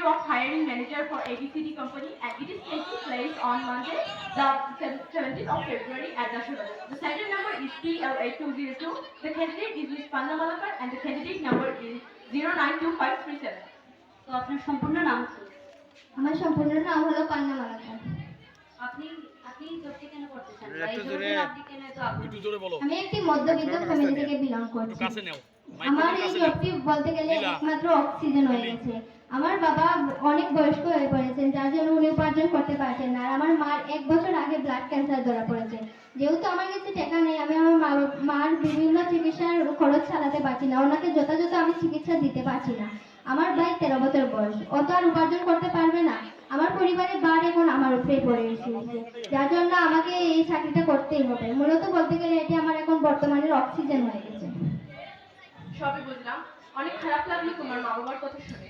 interview of hiring manager for ABCD company and it is taking place on Monday, the 17th of February at Dashuga. The serial number is PL8202. The candidate is Ms. Panna Malakar and the candidate number is 092537. তো আপনার সম্পূর্ণ নাম কি আমার সম্পূর্ণ নাম হলো পান্না মালাকার আপনি আপনি জবটি কেন করতে চান একটু জবের জোরে-? একটু জোরে বলো আমি একটি মধ্যবিত্ত ফ্যামিলি থেকে বিলং করছি আমার এই জবটি বলতে গেলে। একমাত্র অক্সিজেন হয়ে গেছে আমার বাবা অনেক বয়স্ক হয়ে পড়েছেন, যার জন্য উনি উপার্জন করতে পারছেন না। আর আমার মার এক বছর আগে ব্লাড ক্যান্সার ধরা পড়েছে। যেহেতু আমার কাছে টাকা নেই, আমি আমার মার বিভিন্ন চিকিৎসার খরচ চালাতে পারছি না। ওনাকে যথাযথ আমি চিকিৎসা দিতে পারছি না। আমার ভাই তেরো বছর বয়স। অত আর উপার্জন করতে পারবে না। আমার পরিবারের বার এখন আমার উপরেই পড়ে এসেছে যার জন্য আমাকে এই চাকরিটা করতেই হবে। মূলত বলতে গেলে এটি আমার এখন বর্তমানের অক্সিজেন হয়ে গেছে। সবই বুঝলাম। অনেক খারাপ লাগল তোমার মা বাবার কথা শুনে।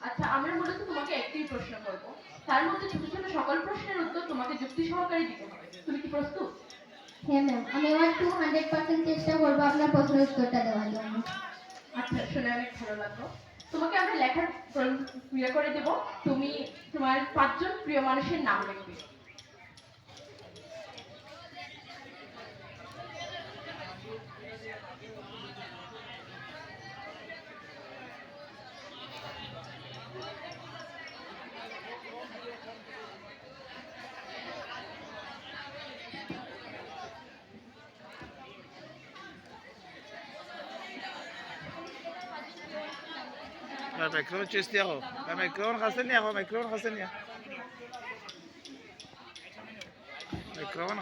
আচ্ছা আমরা মূলত তোমাকে একটি প্রশ্ন করব। তার মধ্যে ছোট ছোট সকল প্রশ্নের উত্তর তোমাকে যুক্তি সহকারে দিতে হবে। তুমি কি প্রস্তুত? হ্যাঁ ম্যাম আমি আমার টু হান্ড্রেড পার্সেন্ট চেষ্টা করব আপনার প্রশ্নের উত্তরটা দেওয়ার জন্য। আচ্ছা শুনে অনেক ভালো লাগল। তোমাকে আমরা লেখার ক্রিয়া করে দেব। তুমি তোমার পাঁচজন প্রিয় মানুষের নাম লিখবে। מהמיקרון שיש לי ארוך. מהמיקרון חסן לי ארוך, חסן לי. מהמיקרון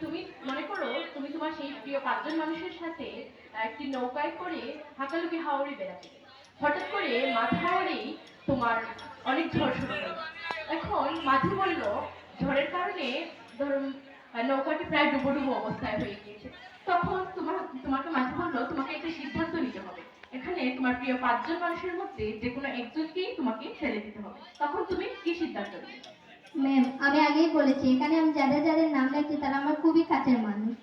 তুমি মনে করো তুমি তোমার সেই প্রিয় পাঁচজন মানুষের সাথে একটি নৌকায় করে হাঁকালুকি হাওড়ি বেড়াতে হঠাৎ করে মাথাওয়ারেই তোমার অনেক ঝড় শুরু হলো এখন মাঝি বলল ঝড়ের কারণে ধরুন নৌকাটি প্রায় ডুবো ডুবো অবস্থায় হয়ে গিয়েছে তখন তোমার, তোমাকে মাঝি বলল তোমাকে একটা সিদ্ধান্ত নিতে হবে। এখানে তোমার প্রিয় পাঁচজন মানুষের মধ্যে যে কোনো একজনকেই তোমাকে ছেড়ে দিতে হবে। তখন তুমি কি সিদ্ধান্ত নেবে? ম্যাম আমি আগেই বলেছি, এখানে আমি যাদের যাদের নাম লিখছি তারা আমার খুবই কাছের মানুষ।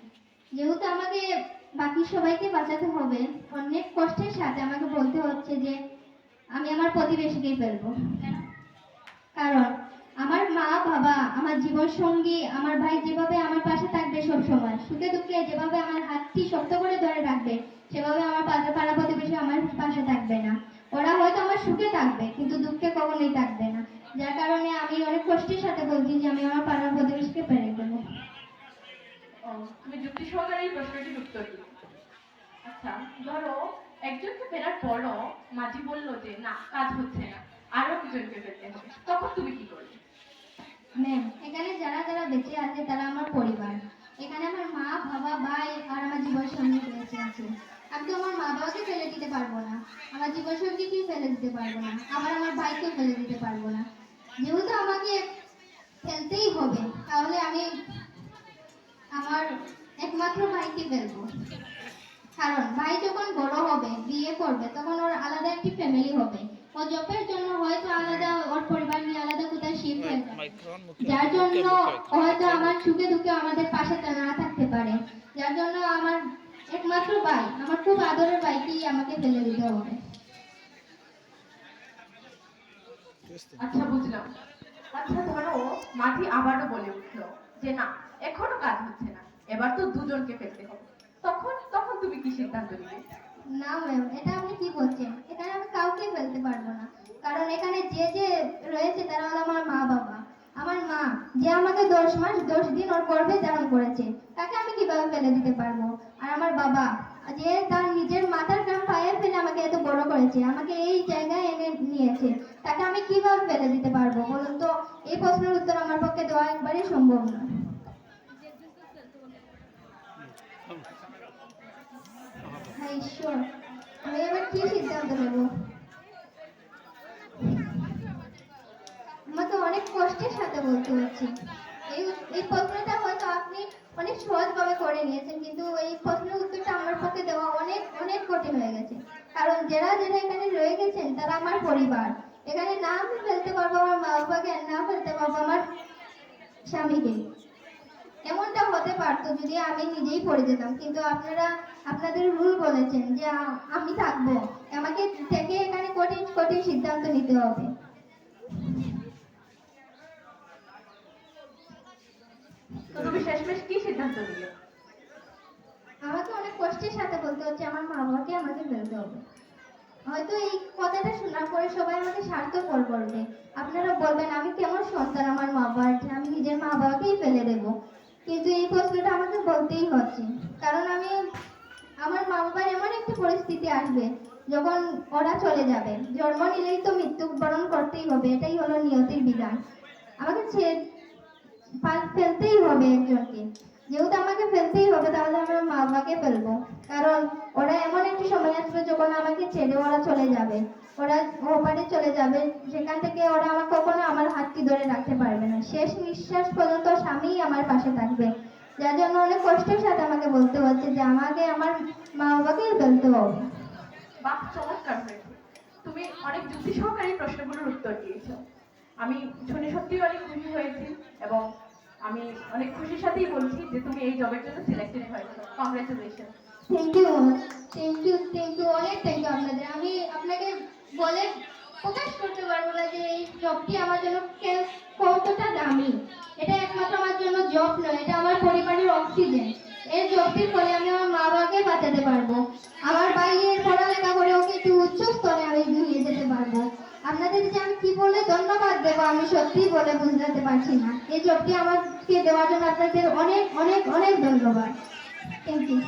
যেহেতু আমাকে বাকি সবাইকে বাঁচাতে হবে, অনেক কষ্টের সাথে আমাকে বলতে হচ্ছে যে, আমি আমার প্রতিবেশীকেই ফেলব। কারণ আমার মা, বাবা, আমার জীবন সঙ্গী, আমার ভাই যেভাবে আমার পাশে থাকবে সব সময়, সুখে দুঃখে যেভাবে আমার হাতটি শক্ত করে ধরে রাখবে, সেভাবে আমার পাশে পাড়া প্রতিবেশী আমার পাশে থাকবে না। ওরা হয়তো আমার সুখে থাকবে, কিন্তু দুঃখে কখনোই থাকবে না। যার কারণে আমি অনেক কষ্টের সাথে বলছি যে আমি আমার পাড়ার প্রতিবেশীকে পেরে দেবো তুমি যুক্তি সহকারে এই প্রশ্নটির উত্তর আচ্ছা ধরো, একজনকে ফেরার পরও মাঝি বলল যে, না, কাজ হচ্ছে না। আরও একজনকে ফেলতে হবে তখন তুমি কি করবে? ম্যাম এখানে যারা যারা বেঁচে আছে তারা আমার পরিবার। এখানে আমার মা, বাবা, ভাই আর আমার জীবন সঙ্গী বেঁচে আছে। আমি তো আমার মা বাবাকে ফেলে দিতে পারব না। আমার জীবন সঙ্গীকেই ফেলে দিতে পারব না। আবার আমার ভাইকেও ফেলে দিতে পারব না। যেহেতু আমাকে ফেলতেই হবে, তাহলে আমি আমার একমাত্র ভাইকে ফেলব। কারণ ভাই যখন বড় হবে, বিয়ে করবে, তখন ওর আলাদা একটি ফ্যামিলি হবে। ও জবের জন্য হয়তো আলাদা ওর যার জন্য হয়তো আমার সুখে দুঃখে আমাদের পাশে না থাকতে পারে। যার জন্য আমার একমাত্র ভাই আমার খুব আদরের ভাইকেই আমাকে ফেলে দিতে হবে? আচ্ছা বুঝলাম। আচ্ছা ধরো আবারও বলে উঠল যে না এখনও কাজ হচ্ছে না। এবার তো দুজনকে ফেলতে হবে। তখন তখন তুমি কি সিদ্ধান্ত নিবে না ম্যাম এটা আপনি কি বলছেন? এখানে আমি কাউকে ফেলতে পারব না। কারণ এখানে যে যে রয়েছে তারা হলো আমার মা বাবা আমার মা, যে আমাকে দশ মাস, দশ দিন ওর গর্ভে ধারণ করেছে, তাকে আমি কীভাবে ফেলে দিতে পারব? আর আমার বাবা, যে তার নিজের মাথার গ্রাম পায়ে ফেলে আমাকে এত বড় করেছে, আমাকে এই জায়গায় এনে নিয়েছে, তাকে আমি কীভাবে ফেলে দিতে পারব? বলুন তো, এই প্রশ্নের উত্তর আমার পক্ষে দেওয়া একবারই সম্ভব না। হ্যাঁ ঈশ্বর, আমি এবার কি সিদ্ধান্ত নেব আমাকে অনেক কষ্টের সাথে বলতে হচ্ছে। এই এই প্রশ্নটা হয়তো আপনি অনেক সহজভাবে করে নিয়েছেন, কিন্তু এই প্রশ্নের উত্তরটা আমার পক্ষে দেওয়া অনেক অনেক কঠিন হয়ে গেছে। কারণ যারা যারা এখানে রয়ে গেছেন, তারা আমার পরিবার। এখানে না আমি ফেলতে পারব আমার মা বাবাকে না ফেলতে পারব আমার স্বামীকে। এমনটা হতে পারতো যদি আমি নিজেই পড়ে যেতাম, কিন্তু আপনারা, আপনাদের রুল বলেছেন যে আমি থাকব। আমাকে থেকে এখানে কঠিন কঠিন সিদ্ধান্ত নিতে হবে। তো তুমি শেষমেশ কি সিদ্ধান্ত নিলে? আমাকে অনেক কষ্টের সাথে বলতে হচ্ছে, আমার মা বাবাকে আমাকে ফেলতে হবে। হয়তো এই কথাটা শোনার পরে সবাই আমাকে স্বার্থপর বলবে আপনারা বলবেন, আমি কেমন সন্তান আমার মা বাবার? যে আমি নিজের মা বাবাকেই ফেলে দেব। কিন্তু এই প্রশ্নটা আমাকে বলতেই হচ্ছে। কারণ আমি, আমার মা বাবার এমন একটি পরিস্থিতি আসবে, যখন ওরা চলে যাবে। জন্ম নিলেই তো মৃত্যুবরণ করতেই হবে, এটাই হলো নিয়তির বিধান। আমাকে ছেড়ে ফেলতেই হবে একজনকে। যেহেতু আমাকে ফেলতেই হবে, তাহলে আমার মা বাবাকে ফেলব। কারণ ওরা এমন একটি সময় আসবে যখন আমাকে ছেড়ে ওরা চলে যাবে। ওরা ওপারে চলে যাবে। যেখান থেকে ওরা আমার কখনো আমার হাতটি ধরে রাখতে পারবে না। শেষ নিঃশ্বাস পর্যন্ত স্বামী আমার পাশে থাকবে। যার জন্য অনেক কষ্টের সাথে আমাকে বলতে হচ্ছে যে, আমাকে আমার মা বাবাকেই ফেলতে হবে। বাহ, চমৎকার তুমি অনেক যুক্তি সহকারী প্রশ্নগুলোর উত্তর দিয়েছ। আমি শুনে সত্যিই অনেক খুশি এবং আমি অনেক খুশির সাথেই বলছি যে তুমি এই জবের জন্য সিলেক্টেড হয়েছো। Congratulation thank you thank you thank you অনেক থ্যাংক ইউ আপনাদের। আমি আপনাকে বলে প্রকাশ করতে পারব না যে এই জবটি আমার জন্য কতটা দামি। এটা একমাত্র আমার জন্য জব নয়, এটা আমার পরিবারের অক্সিজেন এই জবটির ফলে আমি আপনাদের যে আমি কি বলে ধন্যবাদ দেবো, আমি সত্যি বলে বুঝতে পারছি না। এই জবটি আমাকে দেওয়ার জন্য আপনাদের অনেক অনেক অনেক ধন্যবাদ। Thank you